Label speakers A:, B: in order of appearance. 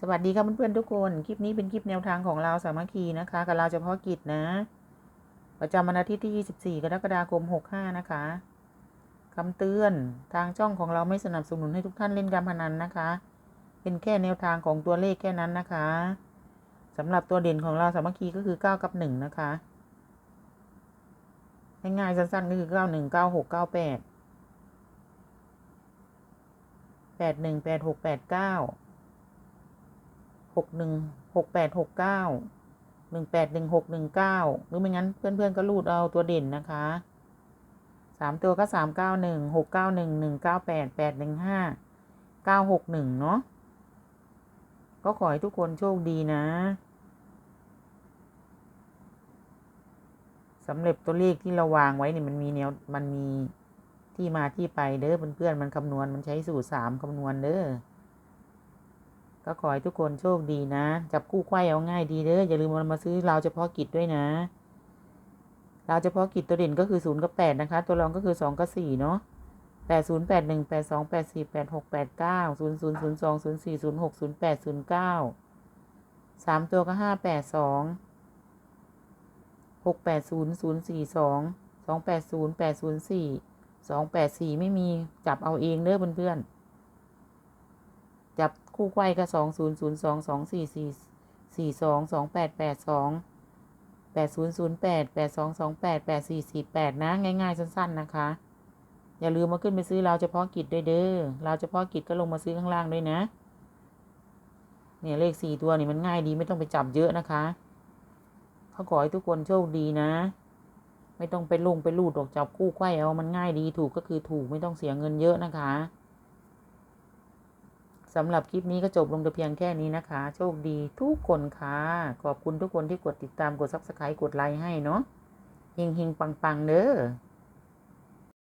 A: สวัสดีครับเพื่อนๆทุกคน คลิปนี้เป็นคลิปแนวทางของเราสามัคคีนะคะกับเราเฉพาะกิจนะ ประจำวันอาทิตย์ที่ 24 กรกฎาคม 65 นะคะคำเตือนทางช่องของเราไม่สนับสนุนให้ทุกท่านเล่นการพนันนะคะ เป็นแค่แนวทางของตัวเลขแค่นั้นนะคะสำหรับตัวเด่นของเราสามัคคีก็คือ 9 กับ 1 นะคะง่ายๆสั้นๆก็คือ 91 96 98 81 86 89 หกหนึ่งหกแปดหกเก้าหนึ่งแปดหนึ่งหกหนึ่งเก้าหรือไม่งั้นเพื่อนๆก็รูดเอาตัวเด่นนะคะสามตัวก็สามเก้าหนึ่งหกเก้าหนึ่งหนึ่งเก้าแปดแปดหนึ่งห้าเก้าหกหนึ่งเนาะก็ขอให้ทุกคนโชคดีนะสำเร็จตัวเลขที่เราวางไว้เนี่ยมันมีแนวมันมีที่มาที่ไปเด้อเพื่อนๆมันคำนวณมันใช้สูตรสามคำนวณเด้อ ก็ขอให้ทุกคนโชคดีนะ จับคู่ไขว้เอาง่ายดีเด้ออย่าลืมมาซื้อเราเฉพาะกิจด้วยนะ เราเฉพาะกิจตัวเด่นก็คือศูนย์กับแปดนะคะ ตัวรองก็คือสองกับสี่เนาะแปดศูนย์แปดหนึ่งแปดสองแปดสี่แปดหกแปดเก้าศูนย์ศูนย์ศูนย์สองศูนย์สี่ศูนย์หกศูนย์แปดศูนย์เก้าสามตัวก็ห้าแปดสองหกแปดศูนย์ศูนย์สี่สองสองแปดศูนย์แปดศูนย์สี่สองแปดสี่ไม่มีจับเอาเองเด้อเพื่อนๆ คู่ไขว้ก็สองศูนย์ศูนย์สองสองสี่สี่สี่สองสองแปดแปดสองแปดศูนย์ศูนย์แปดแปดสองสองแปดแปดสี่สี่แปดนะง่ายๆสั้นๆนะคะ อย่าลืมมาขึ้นไปซื้อเราเฉพาะกิจด้วยเด้อเราเฉพาะกิจก็ลงมาซื้อข้างล่างด้วยนะ เนี่ยเลขสี่ตัวนี่มันง่ายดีไม่ต้องไปจับเยอะนะคะเขาขอให้ทุกคนโชคดีนะ ไม่ต้องไปลงไปลูดออกจับคู่ไขว้เอามันง่ายดีถูกก็คือถูกไม่ต้องเสียเงินเยอะนะคะ สำหรับคลิปนี้ก็จบลงแต่เพียงแค่นี้นะคะ โชคดีทุกคนค่ะ ขอบคุณทุกคนที่กดติดตามกด subscribe กดไลค์ให้เนาะเฮงเฮงปังปังๆเด้อ